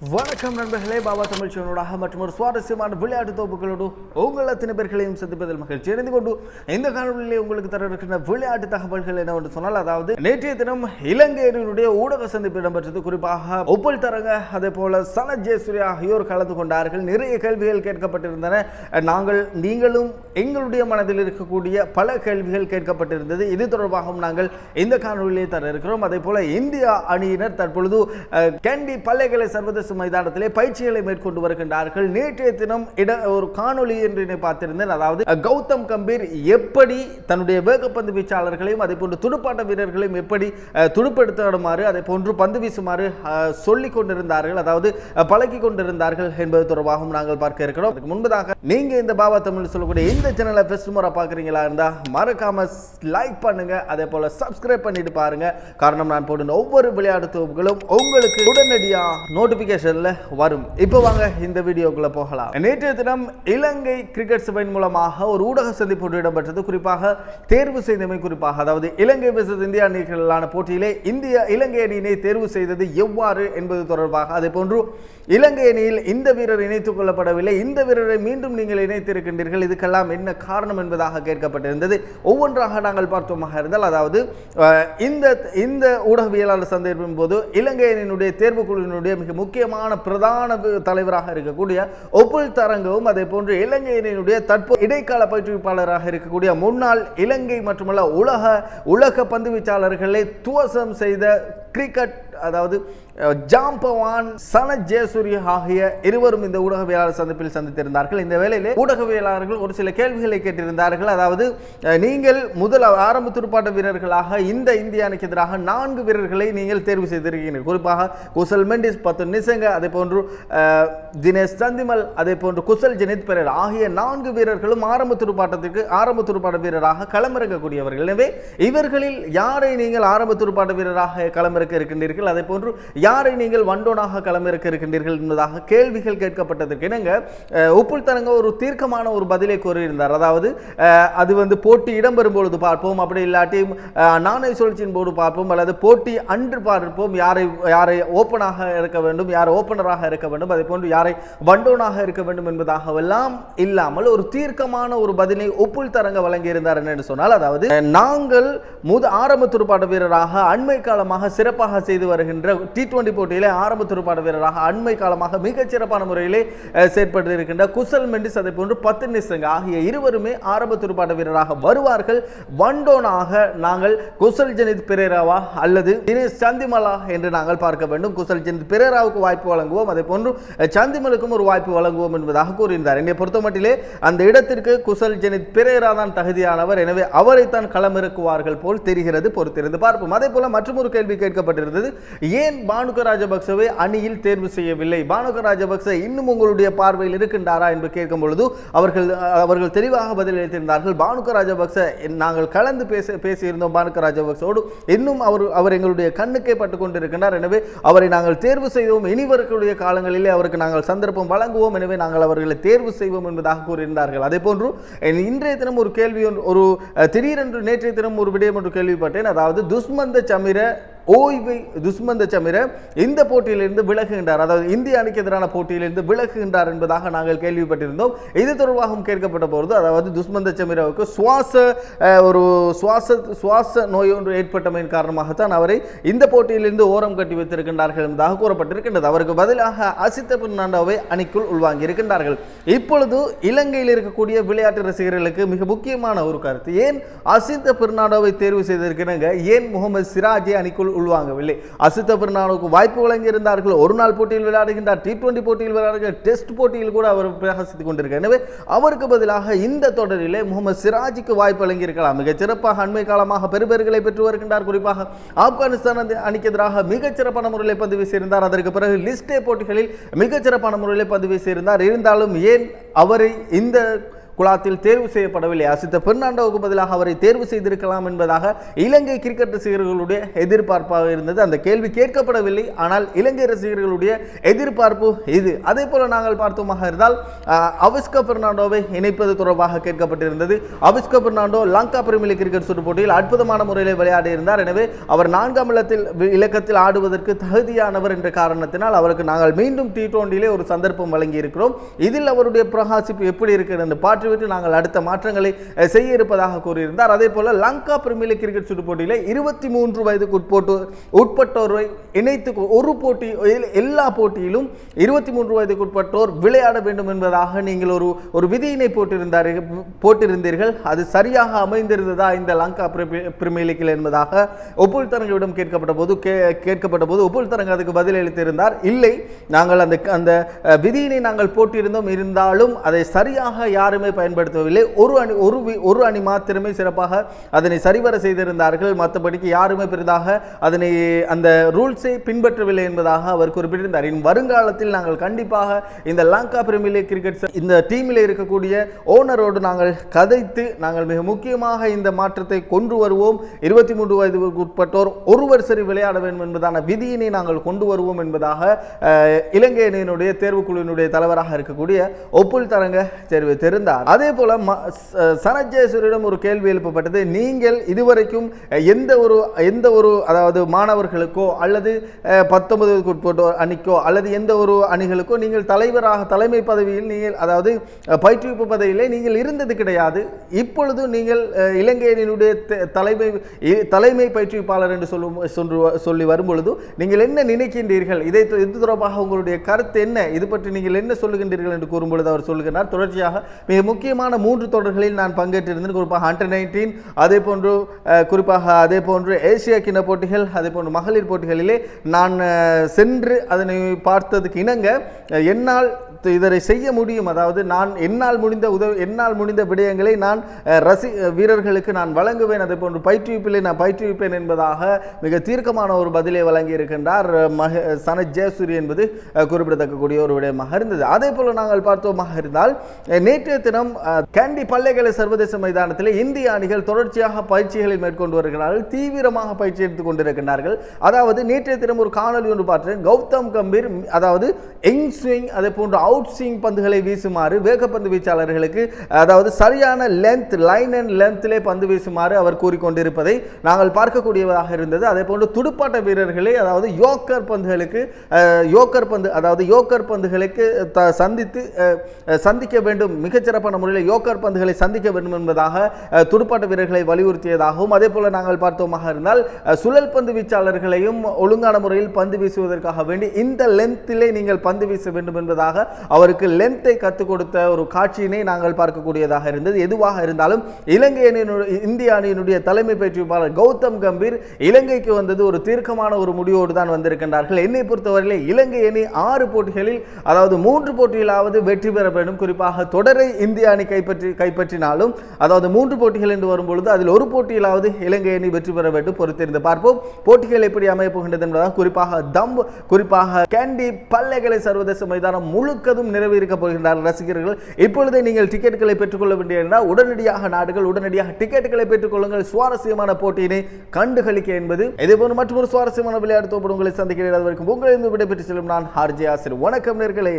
வணக்கம் நண்பர்களே பாபா தமிழ் சேனலோடாக மற்றும் ஒரு சுவாரஸ்யமான விளையாட்டு தொகுப்புகளோடு உங்கள் அத்தனை பேர்களையும் சந்திப்பதில் மகிழ்ச்சி அடைந்து கொண்டு இந்த காணொலியிலே உங்களுக்கு தர இருக்கின்ற விளையாட்டு தகவல்கள் என்னவென்று சொன்னால் அதாவது நேற்றைய தினம் இலங்கையினுடைய ஊடக சந்திப்பு இடம்பெற்றது. குறிப்பாக ஒப்பல் தரங்க அதே போல சனத் ஜெயசூர்யா ஆகியோர் கலந்து கொண்டார்கள். நிறைய கேள்விகள் கேட்கப்பட்டிருந்தன. நாங்கள் நீங்களும் எங்களுடைய மனதில் இருக்கக்கூடிய பல கேள்விகள் கேட்கப்பட்டிருந்தது. இது தொடர்பாகவும் நாங்கள் இந்த காணொலியை தர இருக்கிறோம் அதே போல இந்தியா அணியினர் தற்பொழுது கேண்டி பல்லைகளை சர்வதேச மைதானத்திலே பயிற்சிகளை மேற்கொண்டு வருகின்றார்கள். நேற்றைய தினம் இட ஒரு காணொளி என்று பார்த்திருந்தேன். அதாவது கௌதம் கம்பீர் எப்படி தன்னுடைய வேகப்பந்து வீச்சாளர்களையும் அதே போன்று துடுப்பாட்ட வீரர்களையும் எப்படி அஹ், துடுப்படுத்தாடுமாறு போன்று பந்து வீசுமாறு சொல்லிக் கொண்டிருந்தார்கள். அதாவது அஹ், பழகி கொண்டிருந்தார்கள் என்பது தொடர்பாகவும் நாங்கள் பார்க்க இருக்கிறோம். அதுக்கு முன்பதாக நீங்க இந்த பாபா தமிழ் சொல்லக்கூடிய இந்த சேனலை ஃபர்ஸ்ட் முறை பார்க்குறீங்களா இருந்தால் மறக்காம லைக் பண்ணுங்க. அதே போல சப்ஸ்கிரைப் பண்ணிட்டு பாருங்க. காரணம் நான் போடுற ஒவ்வொரு விளையாட்டு தொகுப்புகளும் உங்களுக்கு நோட்டிபிகேஷன் நோட்டிபிகேஷன்ல வரும். இப்போ வாங்க இந்த வீடியோக்குள்ள போகலாம். நேற்றைய தினம் இலங்கை கிரிக்கெட் சபையின் மூலமாக ஒரு ஊடக சந்திப்பு ஒன்று இடம்பெற்றது. குறிப்பாக தேர்வு செய்தமை குறிப்பாக அதாவது இலங்கை versus இந்தியா அணிகளான போட்டியிலே இந்திய இலங்கை அணியினை தேர்வு செய்தது எவ்வாறு என்பது தொடர்பாக அதே போன்று இலங்கை அணியில் இந்த வீரர் இணைத்துக் கொள்ளப்படவில்லை இந்த வீரரை மீண்டும் நீங்கள் இணைத்திருக்கின்றீர்கள் இதுக்கெல்லாம் என்ன காரணம் என்பதாக கேட்கப்பட்டிருந்தது. ஒவ்வொன்றாக நாங்கள் பார்த்தோமாக இருந்தால் அதாவது இந்த இந்த ஊடகவியலாளர் சந்திப்பின் போது இலங்கை அணியினுடைய தேர்வுக்குழுவினுடைய மிக முக்கியமான பிரதான தலைவராக இருக்கக்கூடிய ஒப்புல் தரங்கவும் அதே போன்று இலங்கை தற்போது இடைக்கால பயிற்றுவிப்பாளராக இருக்கக்கூடிய முன்னாள் இலங்கை மட்டுமல்ல உலக உலக பந்து வீச்சாளர்களை துவசம் செய்த கிரிக்கெட் அதாவது ஜாம்பவான் சன ஜெயசூரிய ஆகிய இருவரும் இந்த ஊடகவியலாளர் சந்திப்பில் சந்தித்திருந்தார்கள். இந்த வேளையிலே ஊடகவியலாளர்கள் ஒரு சில கேள்விகளை கேட்டிருந்தார்கள். அதாவது நீங்கள் முதல் ஆரம்ப துடுப்பாட்ட வீரர்களாக இந்த இந்திய அணிக்கு எதிராக நான்கு வீரர்களை நீங்கள் தேர்வு செய்திருக்கிறீர்கள். குறிப்பாக குசல் மெண்டிஸ் பத்து நிசங்க அதே போன்று தினேஷ் சந்திமல் அதே போன்று குசல் ஜெனித் பெரர் ஆகிய நான்கு வீரர்களும் ஆரம்ப துடுப்பாட்டத்திற்கு ஆரம்ப துடுப்பாட்ட வீரராக களமிறக்கக்கூடியவர்கள் எனவே இவர்களில் யாரை நீங்கள் ஆரம்ப துடுப்பாட்ட வீரராக களமிறக்க இருக்கின்றீர்கள்? அதே போன்று யாரை நீங்கள் வண்டோனாக களமிறக்க இருக்கின்றீர்கள் என்பதாக கேள்விகள் கேட்கப்பட்டதற்கு இணங்க அஹ், உப்புல் தரங்க ஒரு தீர்க்கமான ஒரு பதிலை கூறியிருந்தார். அதாவது அது வந்து போட்டி இடம்பெறும் பொழுது பார்ப்போம். அப்படி இல்லாட்டி நாணய சுழற்சியின் போது பார்ப்போம். அல்லது போட்டி அன்று பார்ப்போம். யாரை யாரை ஓப்பனாக இருக்க வேண்டும் யார் ஓப்பனராக இருக்க வேண்டும் அதே போன்று யாரை வண்டோனாக இருக்க வேண்டும் என்பதாகவெல்லாம் இல்லாமல் ஒரு தீர்க்கமான ஒரு பதிலை ஒப்புள் தரங்க வழங்கியிருந்தார் என்று சொன்னால் அதாவது நாங்கள் முத ஆரம்ப துடுப்பாட்ட வீரராக அண்மை காலமாக சிறப்பாக செய்து வருகின்ற டி டுவெண்டி போட்டியிலே ஆரம்ப துருப்பாட வீரராக அண்மை காலமாக மிகச்சிறப்பான முறையிலே செயற்பட்டிருக்கின்ற செயற்பட்டு இருக்கின்ற குசல் மெண்டிஸ் அதை போன்று பத்து நிசங்க ஆகிய இருவருமே ஆரம்ப துடுப்பாட்ட வீரராக வருவார்கள். வண்டோனாக நாங்கள் குசல் ஜெனித் பிரேராவா அல்லது தினேஷ் சந்திமலா என்று நாங்கள் பார்க்க வேண்டும். குசல் ஜெனித் பிரேராவுக்கு வாய்ப்பு வழங்குவோம். அதே போன்று சந்திமலுக்கும் ஒரு வாய்ப்பு வழங்குவோம் என்பதாக கூறியிருந்தார். என்னை பொறுத்தமட்டிலே அந்த இடத்திற்கு குசல் ஜெனித் பிரேரா தான் தகுதியானவர். எனவே அவரைத்தான் களமிறக்குவார்கள் போல் தெரிகிறது பொறுத்திருந்து பார்ப்போம். அதே போல மற்றொரு கேள்வி கேட்கப்பட்டிருந்தது. ஏன் பானுக ராஜபக்சவை அணியில் தேர்வு செய்யவில்லை? பானுக ராஜபக்ச இன்னும் உங்களுடைய பார்வையில் இருக்கின்றாரா என்று கேட்கும் பொழுது அவர்கள் அவர்கள் தெளிவாக பதிலளித்திருந்தார்கள். பானுக ராஜபக்ச நாங்கள் கலந்து பேச பேசியிருந்தோம் பானுக ராஜபக்சோடு இன்னும் அவர் அவர் எங்களுடைய கண்ணுக்கே பட்டு கொண்டிருக்கின்றார். எனவே அவரை நாங்கள் தேர்வு செய்வோம் இனி காலங்களிலே அவருக்கு நாங்கள் சந்தர்ப்பம் வழங்குவோம். எனவே நாங்கள் அவர்களை தேர்வு செய்வோம் என்பதாக கூறியிருந்தார்கள். அதே போன்று இன்றைய தினம் ஒரு கேள்வி ஒரு திடீரென்று நேற்றைய தினம் ஒரு விடயம் ஒன்று கேள்விப்பட்டேன். அதாவது துஷ்மந்த சமிர ஓய்வை துஷ்மந்த சமிர இந்த போட்டியிலிருந்து விலகுகின்றார். அதாவது இந்திய அணிக்கு எதிரான போட்டியிலிருந்து விலகுகின்றார் என்பதாக நாங்கள் கேள்விப்பட்டிருந்தோம். இது தொடர்பாகவும் கேட்கப்பட்ட பொழுது அதாவது துஷ்மந்த சமிராவுக்கு சுவாச ஒரு சுவாச சுவாச நோய் ஒன்று ஏற்பட்டமையின் காரணமாகத்தான் அவரை இந்த போட்டியிலிருந்து ஓரம் கட்டி வைத்திருக்கின்றார்கள் என்பதாக கூறப்பட்டிருக்கின்றது. அவருக்கு பதிலாக அசித்த பெர்னாண்டோவை அணிக்குள் உள்வாங்கி இருக்கின்றார்கள் இப்பொழுது இலங்கையில் இருக்கக்கூடிய விளையாட்டு ரசிகர்களுக்கு மிக முக்கியமான ஒரு கருத்து ஏன் அசித்த பெர்னாடோவை தேர்வு செய்திருக்கிறாங்க ஏன் முகமது சிராஜை அணிக்குள் உள்வாங்கவில்லை? அசித்த பெர்னாடோவுக்கு வாய்ப்பு வழங்கியிருந்தார்கள். ஒரு நாள் போட்டியில் விளையாடுகின்றார். டி டுவெண்டி போட்டியில் விளையாடுகின்ற டெஸ்ட் போட்டியில் கூட அவர் பிரகாசித்துக் கொண்டிருக்கார் எனவே அவருக்கு பதிலாக இந்த தொடரிலே முகமது சிராஜுக்கு வாய்ப்பு வழங்கியிருக்கலாம். மிகச் சிறப்பாக அண்மை காலமாக பெருபெருகளை பெற்று வருகின்றார். குறிப்பாக ஆப்கானிஸ்தான் அணிக்கு எதிராக மிகச் சிறப்பான முறையில் பதிவு செய்திருந்தார் அதற்கு பிறகு லிஸ்டே போட்டிகளில் மிகச் சிறப்பான முறையில் பதிவு செய்திருந்தார் இருந்தாலும் ஏன் அவரை இந்த குழாத்தில் தேர்வு செய்யப்படவில்லை. அசித்த பெர்னாண்டோவுக்கு பதிலாக அவரை தேர்வு செய்திருக்கலாம் என்பதாக இலங்கை கிரிக்கெட் ரசிகர்களுடைய எதிர்பார்ப்பாக இருந்தது. அந்த கேள்வி கேட்கப்படவில்லை. ஆனால் இலங்கை ரசிகர்களுடைய எதிர்பார்ப்பு இது. அதே போல நாங்கள் பார்த்தோமாக இருந்தால் அஹ், அவிஸ்கா பெர்னாண்டோவை இணைப்பது தொடர்பாக கேட்கப்பட்டிருந்தது. Avishka Fernando Lanka premier league cricket சுற்று போட்டியில் அற்புதமான முறையில் விளையாடி இருந்தார் எனவே அவர் நான்காம் இல்லத்தில் வி- இலக்கத்தில் ஆடுவதற்கு தகுதியானவர் என்ற காரணத்தினால் அவருக்கு நாங்கள் மீண்டும் டி டுவெண்டியிலே ஒரு சந்தர்ப்பம் வழங்கி இருக்கிறோம் இதில் அவருடைய பிரகாசிப்பு எப்படி இருக்கிறது என்று மாற்றிவிட்டு நாங்கள் அடுத்த மாற்றங்களை செய்ய இருப்பதாக கூறியிருந்தார். அதே போல லங்கா பிரிமியர் லீக் கிரிக்கெட் சுற்று போட்டியில் இருபத்தி மூன்று வயதுக்கு உட்போட்டு உட்பட்டோரை இணைத்து ஒரு போட்டி எல்லா போட்டியிலும் இருபத்தி மூன்று வயதுக்கு உட்பட்டோர் விளையாட வேண்டும் என்பதாக நீங்கள் ஒரு ஒரு விதியினை போட்டிருந்தார்கள் போட்டிருந்தீர்கள். அது சரியாக அமைந்திருந்ததா இந்த லங்கா பிரிமியர் லீக்கில் என்பதாக ஒப்புல் தரங்கிடம் கேட்கப்பட்ட போது கேட்கப்பட்ட போது ஒப்புல் தரங்க அதுக்கு பதிலளித்திருந்தார் இல்லை நாங்கள் அந்த அந்த விதியினை நாங்கள் போட்டிருந்தோம். இருந்தாலும் அதை சரியாக யாருமே பயன்படுத்தவில்லை. ஒரு அணி ஒரு ஒரு அணி மாத்திரமே சிறப்பாக அதனை சரிவர செய்திருந்தார்கள். மற்றபடிக்கு யாருமே பெரிதாக அதனை அந்த ரூல்ஸை பின்பற்றவில்லை என்பதாக அவர் குறிப்பிட்டிருந்தார். இன் வருங்காலத்தில் நாங்கள் கண்டிப்பாக இந்த லங்கா பிரீமியர் லீக் கிரிக்கெட் இந்த டீமில் இருக்கக்கூடிய ஓனரோடு நாங்கள் கதைத்து நாங்கள் மிக முக்கியமாக இந்த மாற்றத்தை கொண்டு வருவோம். இருபத்தி மூன்று வயதுக்கு உட்பட்டோர் ஒருவர் சரி விளையாட வேண்டும் என்பதான விதியினை நாங்கள் கொண்டு வருவோம் என்பதாக இலங்கை அணியினுடைய தேர்வுக்குழுவினுடைய தலைவராக இருக்கக்கூடிய ஒப்புள் தரங்க தெரிவித்திருந்தார் அதே போல ம- ச- ஒரு கேள்வி எழுப்பப்பட்டது. நீங்கள் இதுவரைக்கும் எந்த ஒரு எந்த ஒரு அதாவது மாணவர்களுக்கோ அல்லது பத்தொன்பதுக்கு பத்தொன்பது அணிக்கோ அல்லது எந்த ஒரு அணிகளுக்கோ நீங்கள் தலைவராக தலைமை பதவியில் நீங்கள் அதாவது பயிற்றுவிப்பு பதவியிலே நீங்கள் இருந்தது கிடையாது. இப்பொழுது நீங்கள் இலங்கையினுடைய த- தலைமை இ- தலைமை பயிற்றுவிப்பாளர் என்று சொல்லும் சொல்லு- சொல்லி வரும்பொழுது நீங்கள் என்ன நினைக்கின்றீர்கள்? இதை இது தொடர்பாக உங்களுடைய கருத்து என்ன? இது பற்றி நீங்கள் என்ன சொல்லுகின்றீர்கள் என்று கூறும்பொழுது அவர் சொல்லுகிறார் தொடர்ச்சியாக மிக முக்கியமான மூன்று தொடர்களில் நான் பங்கேற்றிருந்தேன். குறிப்பாக அண்டர் நைன்டீன் அதே போன்று குறிப்பாக அதே போன்று ஏசியா கிண போட்டிகள் அதே போன்று மகளிர் போட்டிகளிலே நான் சென்று அதனை பார்த்ததுக்கு இணங்க என்னால் இதனை செய்ய முடியும். அதாவது நான் என்னால் முடிந்த உதவி என்னால் முடிந்த விடயங்களை நான் ரசி வீரர்களுக்கு நான் வழங்குவேன். அதே போன்று பயிற்றுவிப்பிலே நான் பயிற்றுவிப்பேன் என்பதாக மிக தீர்க்கமான ஒரு பதிலை வழங்கி இருக்கின்றார் மக சனத் ஜெயசூரி என்பது குறிப்பிடத்தக்கக்கூடிய ஒரு விடயமாக இருந்தது. அதே போல நாங்கள் பார்த்தோமாக இருந்தால் நேற்றைய தினம் கேண்டி பல்லைகளை சர்வதேச மைதானத்தில் இந்திய அணிகள் தொடர்ச்சியாக பயிற்சிகளை மேற்கொண்டு வருகிறார்கள். தீவிரமாக பயிற்சி எடுத்துக் கொண்டிருக்கிறார்கள் அதாவது நேற்றைய தினம் ஒரு காணொலி ஒன்று பார்த்தேன். கௌதம் கம்பீர் அதாவது எங் ஸ்விங் அதே போன்று அவுட் அவுட் ஸ்விங் பந்துகளை வீசுமாறு வேகப்பந்து வீச்சாளர்களுக்கு அதாவது சரியான லென்த் லைன் அண்ட் லென்த்திலே பந்து வீசுமாறு அவர் கூறிக்கொண்டிருப்பதை நாங்கள் பார்க்கக்கூடியதாக இருந்தது. அதே போன்று துடுப்பாட்ட வீரர்களை அதாவது யோக்கர் பந்துகளுக்கு யோக்கர் பந்து அதாவது யோக்கர் பந்துகளுக்கு த- சந்தித்து சந்திக்க வேண்டும் மிகச்சிறப்பான முறையில் யோக்கர் பந்துகளை சந்திக்க வேண்டும் என்பதாக துடுப்பாட்ட வீரர்களை வலியுறுத்தியதாகவும் அதே போல் நாங்கள் பார்த்தோமாக இருந்தால் சுழல் பந்து வீச்சாளர்களையும் ஒழுங்கான முறையில் பந்து வீசுவதற்காக வேண்டி இந்த லென்த்திலே நீங்கள் பந்து வீச வேண்டும் என்பதாக அவருக்கு லென்த்தை கற்றுக் கொடுத்த ஒரு காட்சியினை நாங்கள் பார்க்கக்கூடியதாக இருந்தது. எதுவாக இருந்தாலும் இலங்கை அணியினுடைய இந்திய அணியினுடைய தலைமை பயிற்றுவிப்பாளர் கௌதம் கம்பீர் இலங்கைக்கு வந்தது ஒரு தீர்க்கமான ஒரு முடிவோடு தான் வந்திருக்கின்றார்கள். என்னை பொறுத்தவரையிலே இலங்கை அணி ஆறு போட்டிகளில் அதாவது மூன்று போட்டியிலாவது வெற்றி பெற வேண்டும். குறிப்பாக தொடரை இந்திய அணி கைப்பற்றி கைப்பற்றினாலும் அதாவது மூன்று போட்டிகள் என்று வரும்பொழுது அதில் ஒரு போட்டியிலாவது இலங்கை அணி வெற்றி பெற வேண்டும் பொறுத்திருந்து பார்ப்போம். போட்டிகள் எப்படி அமைய போகின்றது என்பதாக குறிப்பாக தம் குறிப்பாக கேண்டி பல்லைகளை சர்வதேச மைதானம் முழுக்கதும் நிறைவேறிக்க போகின்றார் ரசிகர்கள். இப்பொழுதே நீங்கள் டிக்கெட்டுகளை பெற்றுக்கொள்ள வேண்டிய உடனடியாக நாடுகள் உடனடியாக டிக்கெட்டுகளை பெற்றுக்கொள்ளுங்கள். சுவாரஸ்யமான போட்டியினை கண்டுகளிக்க என்பது இதேபோன்று மற்றொரு சுவாரஸ்யமான விளையாட்டு தோப்படு உங்களை சந்திக்கிறேன். அது வரைக்கும் உங்களிடம் விடைபெற்று செல்லும் நான் ஹார்ஜி ஆசிரியர். வணக்கம் நேர்களே.